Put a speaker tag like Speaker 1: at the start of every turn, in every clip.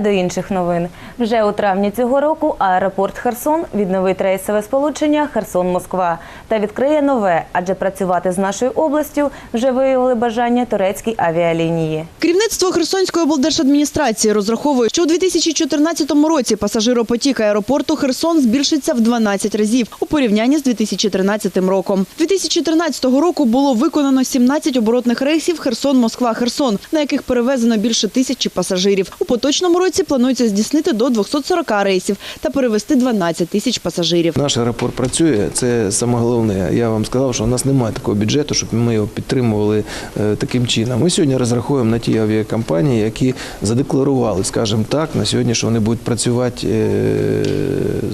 Speaker 1: До інших новин. Вже у травні цього року аеропорт Херсон відновить рейсове сполучення Херсон-Москва та відкриє нове, адже працювати з нашою областю вже виявили бажання турецькій авіалінії.
Speaker 2: Керівництво Херсонської облдержадміністрації розраховує, що у 2014 році пасажиропотік аеропорту Херсон збільшиться в 12 разів у порівнянні з 2013 роком. 2013 року було виконано 17 оборотних рейсів Херсон-Москва-Херсон, на яких перевезено більше тисячі пасажирів. У поточному році планується здійснити до 240 рейсів та перевезти 12 тисяч пасажирів.
Speaker 3: Наш аеропорт працює, це саме головне. Я вам сказав, що у нас немає такого бюджету, щоб ми його підтримували е, таким чином. Ми сьогодні розраховуємо на ті авіакомпанії, які задекларували, скажімо так, на сьогодні, що вони будуть працювати е,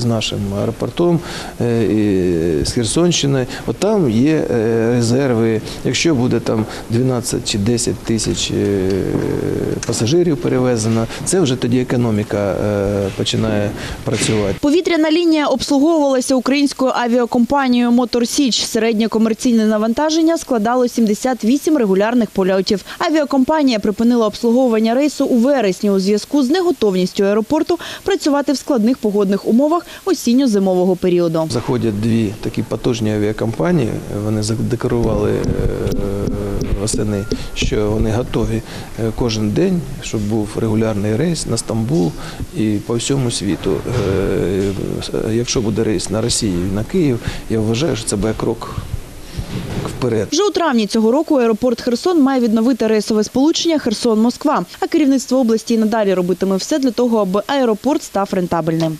Speaker 3: з нашим аеропортом е, з Херсонщини. От там є е, резерви. Якщо буде там 12 чи 10 тисяч е, пасажирів перевезено, це вже тоді економіка починає працювати.
Speaker 2: Повітряна лінія обслуговувалася українською авіакомпанією Мотор Січ. Середнє комерційне навантаження складало 78 регулярних польотів. Авіакомпанія припинила обслуговування рейсу у вересні у зв'язку з неготовністю аеропорту працювати в складних погодних умовах осінньо-зимового періоду.
Speaker 3: Заходять дві такі потужні авіакомпанії. Вони задекларували е, восени, що вони готові е, кожен день, щоб був регулярний рейс на Стамбул і по всьому світу. Е, Якщо буде рейс на Росію і на Київ, я вважаю, що це буде крок вперед.
Speaker 2: Вже у травні цього року аеропорт Херсон має відновити рейсове сполучення Херсон-Москва. А керівництво області і надалі робитиме все для того, аби аеропорт став рентабельним.